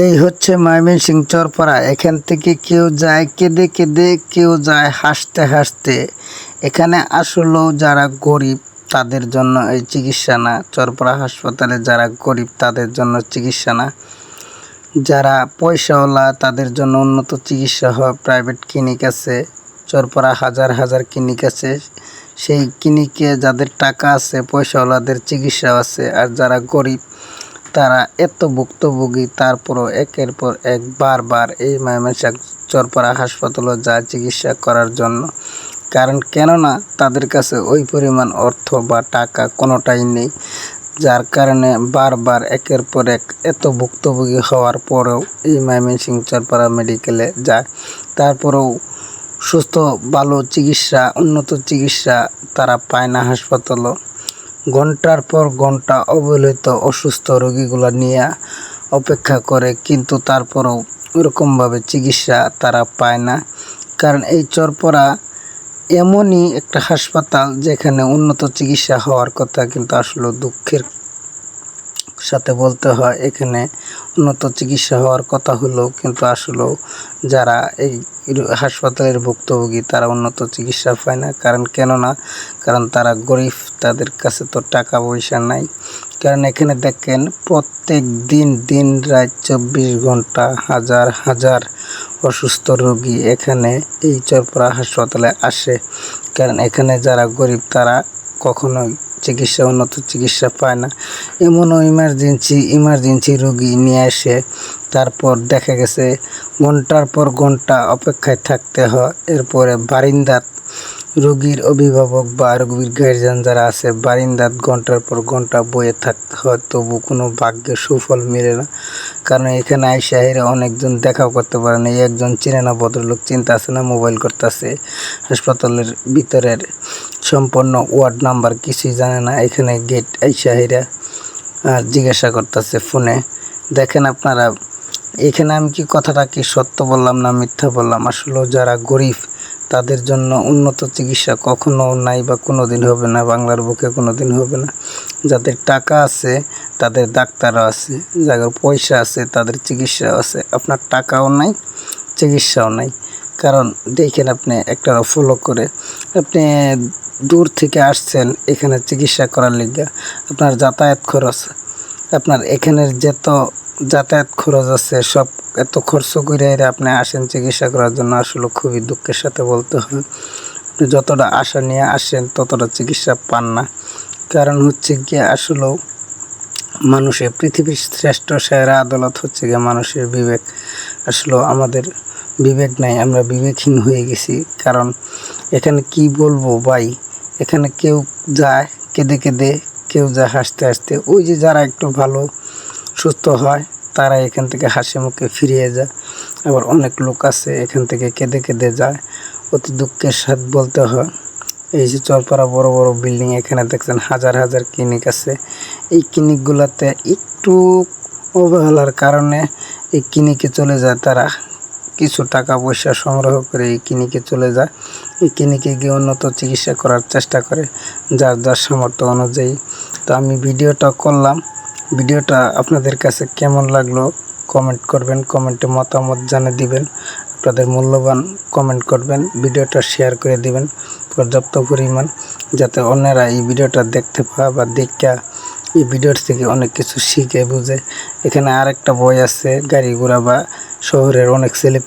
এই হচ্ছে ময়মনসিং চরপাড়া এখান থেকে কেউ যায় কেঁদে কেঁদে, কেউ যায় হাসতে হাসতে। এখানে আসলেও যারা গরিব, তাদের জন্য এই চিকিৎসা না। চরপাড়া হাসপাতালে যারা গরিব, তাদের জন্য চিকিৎসা না। যারা পয়সাওয়ালা, তাদের জন্য উন্নত চিকিৎসা হয়। প্রাইভেট ক্লিনিক আছে, চরপাড়া হাজার হাজার ক্লিনিক আছে। সেই ক্লিনিকে যাদের টাকা আছে, পয়সাওয়ালাদের চিকিৎসা আছে। আর যারা গরিব তারা এত ভুক্তভোগী, তারপরও একের পর এক বারবার এই ময়মনসিংহ চরপাড়া হাসপাতালে যায় চিকিৎসা করার জন্য। কারণ কেননা তাদের কাছে ওই পরিমাণ অর্থ বা টাকা কোনোটাই নেই, যার কারণে বারবার একের পর এক এত ভুক্তভোগী হওয়ার পরেও এই ময়মনসিংহ চরপাড়া মেডিকেলে যায়। তারপরেও সুস্থ, ভালো চিকিৎসা, উন্নত চিকিৎসা তারা পায় না হাসপাতালও ঘণ্টার পর ঘণ্টা অবহেলিত অসুস্থ রোগীগুলো নিয়ে অপেক্ষা করে, কিন্তু তারপরেও ওরকমভাবে চিকিৎসা তারা পায় না। কারণ এই চরপড়া এমনই একটা হাসপাতাল যেখানে উন্নত চিকিৎসা হওয়ার কথা, কিন্তু আসলে দুঃখের সাথে বলতে হয়, এখানে উন্নত চিকিৎসা হওয়ার কথা হলেও কিন্তু আসলেও যারা এই হাসপাতালের ভুক্তভোগী, তারা উন্নত চিকিৎসা পায় না। কারণ কেননা, কারণ তারা গরিব, তাদের কাছে তো টাকা পয়সা নাই। কারণ এখানে দেখেন, প্রত্যেক দিন দিন রাত চব্বিশ ঘণ্টা হাজার হাজার অসুস্থ রোগী এখানে এই চরপড়া হাসপাতালে আসে। কারণ এখানে যারা গরিব, তারা কখনোই চিকিৎসা, উন্নত চিকিৎসা পায় না। এমনও ইমার্জেন্সি ইমার্জেন্সি রোগী নিয়ে আসে, তারপর দেখা গেছে ঘণ্টার পর ঘণ্টা অপেক্ষায় থাকতে হয়। এরপরে বারিন্দাত রোগীর অভিভাবক বা রোগীর গার্জিয়ান যারা আছে বারিন্দাত ঘণ্টার পর ঘণ্টা বয়ে থাকতে হয়, তবু কোনো ভাগ্যের সুফল মেলে না। কারণ এখানে আইসা এরা অনেকজন দেখাও করতে পারে না। একজন চিনে না ভদ্রলোক, চিন্তা আছে না মোবাইল করতেছে। হাসপাতালের ভিতরের সম্পূর্ণ ওয়ার্ড নাম্বার কিছুই জানে না। এখানে গেট আইসা এরা জিজ্ঞাসা করতেছে ফোনে। দেখেন আপনারা, এখানে আমি কি কথাটা কি সত্য বললাম না মিথ্যা বললাম? আসলে যারা গরিব তাদের জন্য উন্নত চিকিৎসা কখনো নাই বা কোনো দিন হবে না, বাংলার বুকে কোনো দিন হবে না। যাদের টাকা আছে, তাদের ডাক্তারও আছে, যাদের পয়সা আছে, তাদের চিকিৎসা আছে। আপনার টাকাও নাই, চিকিৎসাও নাই। কারণ দেখেন আপনি একটা ফলো করে, আপনি দূর থেকে আসছেন এখানে চিকিৎসা করার লিগে। আপনার যাতায়াত খরচ, আপনার এখানের যত যাতায়াত খরচ আছে, সব এত খরচ করে আপনি আসেন চিকিৎসা করার জন্য আসলে খুবই দুঃখের সাথে বলতে হয় আপনি যতটা আশা নিয়ে আসেন, ততটা চিকিৎসা পান না। কারণ হচ্ছে গিয়ে আসলেও মানুষের পৃথিবীর শ্রেষ্ঠ সেরা আদালত হচ্ছে গিয়ে মানুষের বিবেক। আসলে আমাদের বিবেক নাই, আমরা বিবেকহীন হয়ে গেছি। কারণ এখানে কি বলব ভাই? এখানে কেউ যায়, কেঁদে কেঁদে কেউ যায় হাসতে হাসতে। ওই যে যারা একটু ভালো, সুস্থ হয় তারা এখান থেকে হাসি মুখে ফিরিয়ে যায়। আবার অনেক লোক আছে এখান থেকে কেঁদে কেঁদে যায়। অতি দুঃখের সাথে বলতে হয়। এই যে চরপাড়া বড় বড় বিল্ডিং, এখানে দেখছেন হাজার হাজার ক্লিনিক আছে। এই ক্লিনিকগুলোতে একটু অবহেলার কারণে এই ক্লিনিকে চলে যায় তারা। কিছু টাকা পয়সা সংগ্রহ করে এই ক্লিনিকে চলে যায়। এই ক্লিনিকে গিয়ে উন্নত চিকিৎসা করার চেষ্টা করে, যার যার সামর্থ্য অনুযায়ী। তো আমি ভিডিওটা করলাম। ভিডিওটা আপনাদের কাছে কেমন লাগল কমেন্ট করবেন কমেন্টে মতামত জানিয়ে দিবেন। আপনাদের মূল্যবান কমেন্ট করবেন, ভিডিওটা শেয়ার করে দিবেন পর্যাপ্ত পরিমাণ যাতে অন্যরা এই ভিডিওটা দেখতে পায় বা দেখা এই ভিডিওর থেকে অনেক কিছু শিখে, বুঝে। এখানে আরেকটা বই আছে, গাড়ি ঘোড়া বা শহরের অনেক ছেলে